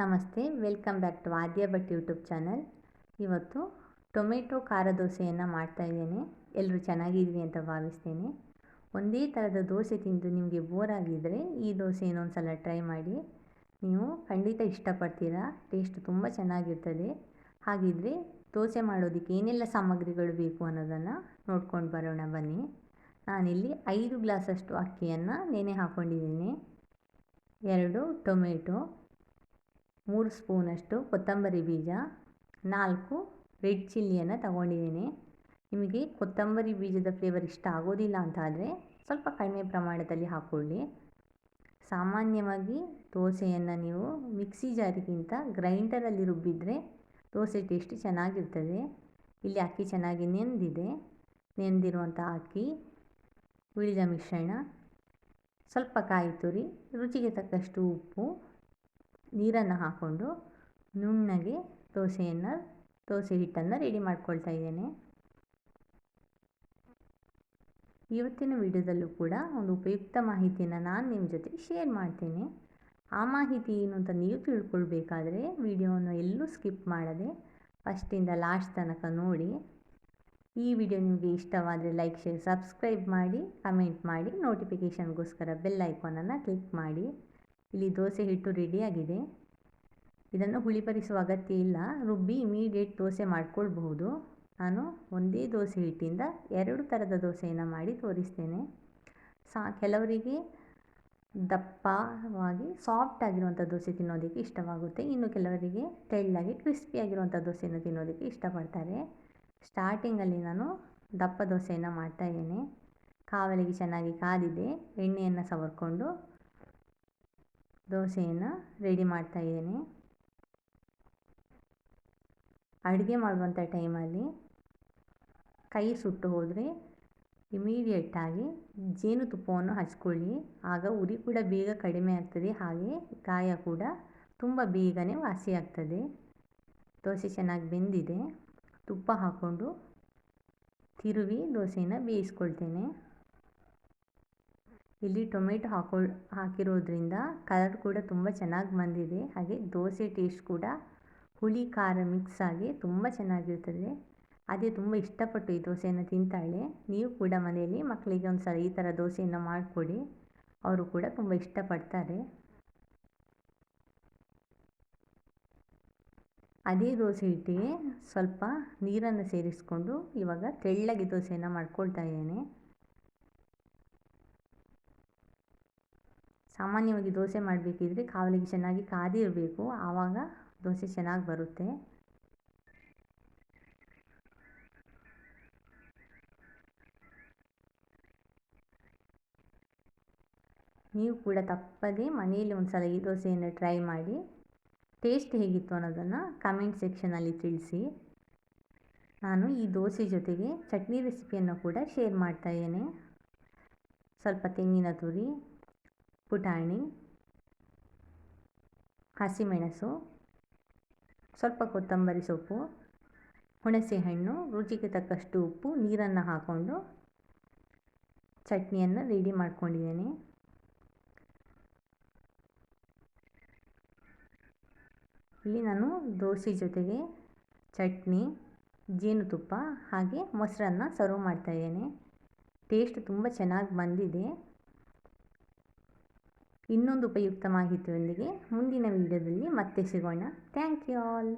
ನಮಸ್ತೆ, welcome back to Aadya Bhat YouTube channel. ಇವತ್ತು tomato ಖಾರ ದೋಸೆಯನ್ನು ಮಾಡ್ತಾಯಿದ್ದೇನೆ ಎಲ್ಲರೂ ಚೆನ್ನಾಗಿದ್ದೀವಿ ಅಂತ ಭಾವಿಸ್ತೇನೆ. ಒಂದೇ ಥರದ ದೋಸೆ ತಿಂದು ನಿಮಗೆ ಬೋರ್ ಆಗಿದ್ದರೆ ಈ ದೋಸೆ ಇನ್ನೊಂದು ಸಲ ಟ್ರೈ ಮಾಡಿ. ನೀವು ಖಂಡಿತ ಇಷ್ಟಪಡ್ತೀರಾ? ಟೇಸ್ಟ್ ತುಂಬ ಚೆನ್ನಾಗಿರ್ತದೆ. ಹಾಗಿದ್ದರೆ ದೋಸೆ ಮಾಡೋದಕ್ಕೆ ಏನೆಲ್ಲ ಸಾಮಗ್ರಿಗಳು ಬೇಕು ಅನ್ನೋದನ್ನು ನೋಡ್ಕೊಂಡು ಬರೋಣ ಬನ್ನಿ. ನಾನಿಲ್ಲಿ ಐದು ಗ್ಲಾಸಷ್ಟು ಅಕ್ಕಿಯನ್ನು ನೆನೆ ಹಾಕ್ಕೊಂಡಿದ್ದೀನಿ ಎರಡು ಟೊಮೆಟೊ ಮೂರು ಸ್ಪೂನಷ್ಟು ಕೊತ್ತಂಬರಿ ಬೀಜ, ನಾಲ್ಕು ರೆಡ್ ಚಿಲ್ಲಿಯನ್ನು ತಗೊಂಡಿದ್ದೀನಿ. ನಿಮಗೆ ಕೊತ್ತಂಬರಿ ಬೀಜದ ಫ್ಲೇವರ್ ಇಷ್ಟ ಆಗೋದಿಲ್ಲ ಅಂತ ಆದರೆ ಸ್ವಲ್ಪ ಕಡಿಮೆ ಪ್ರಮಾಣದಲ್ಲಿ ಹಾಕ್ಕೊಳ್ಳಿ ಸಾಮಾನ್ಯವಾಗಿ ದೋಸೆಯನ್ನು ನೀವು ಮಿಕ್ಸಿ ಜಾರಿಗಿಂತ ಗ್ರೈಂಡರಲ್ಲಿ ರುಬ್ಬಿದರೆ ದೋಸೆ ಟೇಸ್ಟ್ ಚೆನ್ನಾಗಿರ್ತದೆ. ಇಲ್ಲಿ ಅಕ್ಕಿ ಚೆನ್ನಾಗಿ ನೆಂದಿದೆ. ನೆಂದಿರುವಂಥ ಅಕ್ಕಿ, ಉಳಿದ ಮಿಶ್ರಣ, ಸ್ವಲ್ಪ ಕಾಯಿ ತುರಿ, ರುಚಿಗೆ ತಕ್ಕಷ್ಟು ಉಪ್ಪು ನೀರನ್ನು ಹಾಕ್ಕೊಂಡು ನುಣ್ಣಗೆ ದೋಸೆಯನ್ನು, ದೋಸೆ ಹಿಟ್ಟನ್ನು ರೆಡಿ ಮಾಡ್ಕೊಳ್ತಾ ಇದ್ದೇನೆ. ಇವತ್ತಿನ ವಿಡಿಯೋದಲ್ಲೂ ಕೂಡ ಒಂದು ಉಪಯುಕ್ತ ಮಾಹಿತಿಯನ್ನು ನಾನು ನಿಮ್ಮ ಜೊತೆ ಶೇರ್ ಮಾಡ್ತೇನೆ. ಆ ಮಾಹಿತಿ ಏನು ಅಂತ ನೀವು ತಿಳ್ಕೊಳ್ಬೇಕಾದ್ರೆ ವಿಡಿಯೋವನ್ನು ಎಲ್ಲೂ ಸ್ಕಿಪ್ ಮಾಡದೆ ಫಸ್ಟಿಂದ ಲಾಸ್ಟ್ ತನಕ ನೋಡಿ. ಈ ವಿಡಿಯೋ ನಿಮಗೆ ಇಷ್ಟವಾದರೆ ಲೈಕ್ ಶೇರ್ ಸಬ್ಸ್ಕ್ರೈಬ್ ಮಾಡಿ ಕಮೆಂಟ್ ಮಾಡಿ ನೋಟಿಫಿಕೇಷನ್ಗೋಸ್ಕರ ಬೆಲ್ ಐಕಾನನ್ನು ಕ್ಲಿಕ್ ಮಾಡಿ. ಇಲ್ಲಿ ದೋಸೆ ಹಿಟ್ಟು ರೆಡಿಯಾಗಿದೆ ಇದನ್ನು ಹುಳಿಪರಿಸುವ ಅಗತ್ಯ ಇಲ್ಲ. ರುಬ್ಬಿ ಇಮಿಡಿಯೇಟ್ ದೋಸೆ ಮಾಡಿಕೊಳ್ಬಹುದು. ನಾನು ಒಂದೇ ದೋಸೆ ಹಿಟ್ಟಿಂದ ಎರಡು ಥರದ ದೋಸೆಯನ್ನು ಮಾಡಿ ತೋರಿಸ್ತೇನೆ. ಸಾ, ಕೆಲವರಿಗೆ ದಪ್ಪವಾಗಿ ಸಾಫ್ಟ್ ಆಗಿರುವಂಥ ದೋಸೆ ತಿನ್ನೋದಕ್ಕೆ ಇಷ್ಟವಾಗುತ್ತೆ. ಇನ್ನು ಕೆಲವರಿಗೆ ತೆಳ್ಳಗೆ ಕ್ರಿಸ್ಪಿಯಾಗಿರುವಂಥ ದೋಸೆಯನ್ನು ತಿನ್ನೋದಕ್ಕೆ ಇಷ್ಟಪಡ್ತಾರೆ. ಸ್ಟಾರ್ಟಿಂಗಲ್ಲಿ ನಾನು ದಪ್ಪ ದೋಸೆಯನ್ನು ಮಾಡ್ತಾಯಿದ್ದೇನೆ ಕಾವಲಿಗೆ ಚೆನ್ನಾಗಿ ಕಾದಿದೆ. ಎಣ್ಣೆಯನ್ನು ಸವರ್ಕೊಂಡು ದೋಸೆಯನ್ನು ರೆಡಿ ಮಾಡ್ತಾ ಮಾಡ್ತಾಯಿದ್ದೇನೆ ಅಡುಗೆ ಮಾಡುವಂಥ ಟೈಮಲ್ಲಿ ಕೈ ಸುಟ್ಟು ಹೋದರೆ ಇಮಿಡಿಯೇಟಾಗಿ ಜೇನುತುಪ್ಪವನ್ನು ಹಚ್ಕೊಳ್ಳಿ. ಆಗ ಉರಿ ಕೂಡ ಬೇಗ ಕಡಿಮೆ ಆಗ್ತದೆ, ಹಾಗೆ ಗಾಯ ಕೂಡ ತುಂಬ ಬೇಗನೆ ವಾಸಿಯಾಗ್ತದೆ ದೋಸೆ ಚೆನ್ನಾಗಿ ಬೆಂದಿದೆ. ತುಪ್ಪ ಹಾಕ್ಕೊಂಡು ತಿರುವಿ ದೋಸೆಯನ್ನು ಬೇಯಿಸ್ಕೊಳ್ತೇನೆ. ಇಲ್ಲಿ ಟೊಮೆಟೊ ಹಾಕೋ, ಹಾಕಿರೋದ್ರಿಂದ ಕಲರ್ ಕೂಡ ತುಂಬ ಚೆನ್ನಾಗಿ ಬಂದಿದೆ. ಹಾಗೆ ದೋಸೆ ಟೇಸ್ಟ್ ಕೂಡ ಹುಳಿ, ಖಾರ ಮಿಕ್ಸ್ ಆಗಿ ತುಂಬ ಚೆನ್ನಾಗಿರ್ತದೆ. ಅದೇ ತುಂಬ ಇಷ್ಟಪಟ್ಟು ಈ ದೋಸೆಯನ್ನು ತಿಂತಾಳೆ. ನೀವು ಕೂಡ ಮನೆಯಲ್ಲಿ ಮಕ್ಕಳಿಗೆ ಒಂದು ಸಲ ಈ ಥರ ದೋಸೆಯನ್ನು ಮಾಡಿಕೊಡಿ. ಅವರು ಕೂಡ ತುಂಬ ಇಷ್ಟಪಡ್ತಾರೆ. ಅದೇ ದೋಸೆ ಹಿಟ್ಟಿಗೆ ಸ್ವಲ್ಪ ನೀರನ್ನು ಸೇರಿಸ್ಕೊಂಡು ಇವಾಗ ತೆಳ್ಳಗೆ ದೋಸೆಯನ್ನು ಮಾಡ್ಕೊಳ್ತಾ ಇದ್ದೇನೆ. ಸಾಮಾನ್ಯವಾಗಿ ದೋಸೆ ಮಾಡಬೇಕಿದ್ರೆ ಕಾವಲಿಗೆ ಚೆನ್ನಾಗಿ ಕಾದಿರಬೇಕು. ಆವಾಗ ದೋಸೆ ಚೆನ್ನಾಗಿ ಬರುತ್ತೆ. ನೀವು ಕೂಡ ತಪ್ಪದೆ ಮನೆಯಲ್ಲಿ ಒಂದು ಸಲ ಈ ದೋಸೆಯನ್ನು ಟ್ರೈ ಮಾಡಿ. ಟೇಸ್ಟ್ ಹೇಗಿತ್ತು ಅನ್ನೋದನ್ನು ಕಮೆಂಟ್ ಸೆಕ್ಷನಲ್ಲಿ ತಿಳಿಸಿ. ನಾನು ಈ ದೋಸೆ ಜೊತೆಗೆ ಚಟ್ನಿ ರೆಸಿಪಿಯನ್ನು ಕೂಡ ಶೇರ್ ಮಾಡ್ತಾ ಇದ್ದೇನೆ. ಸ್ವಲ್ಪ ತೆಂಗಿನ ತುರಿ ಪುಟಾಣಿ ಹಸಿಮೆಣಸು, ಸ್ವಲ್ಪ ಕೊತ್ತಂಬರಿ ಸೊಪ್ಪು, ಹುಣಸೆಹಣ್ಣು, ರುಚಿಗೆ ತಕ್ಕಷ್ಟು ಉಪ್ಪು, ನೀರನ್ನು ಹಾಕ್ಕೊಂಡು ಚಟ್ನಿಯನ್ನು ರೆಡಿ ಮಾಡ್ಕೊಂಡಿದ್ದೇನೆ. ಇಲ್ಲಿ ನಾನು ದೋಸೆ ಜೊತೆಗೆ ಚಟ್ನಿ, ಜೇನುತುಪ್ಪ ಹಾಗೆ ಮೊಸರನ್ನ ಸರ್ವ್ ಮಾಡ್ತಾಯಿದ್ದೇನೆ ಟೇಸ್ಟ್ ತುಂಬ ಚೆನ್ನಾಗಿ ಬಂದಿದೆ. ಇನ್ನೊಂದು ಉಪಯುಕ್ತ ಮಾಹಿತಿಯೊಂದಿಗೆ ಮುಂದಿನ ವಿಡಿಯೋದಲ್ಲಿ ಮತ್ತೆ ಸಿಗೋಣ. Thank you all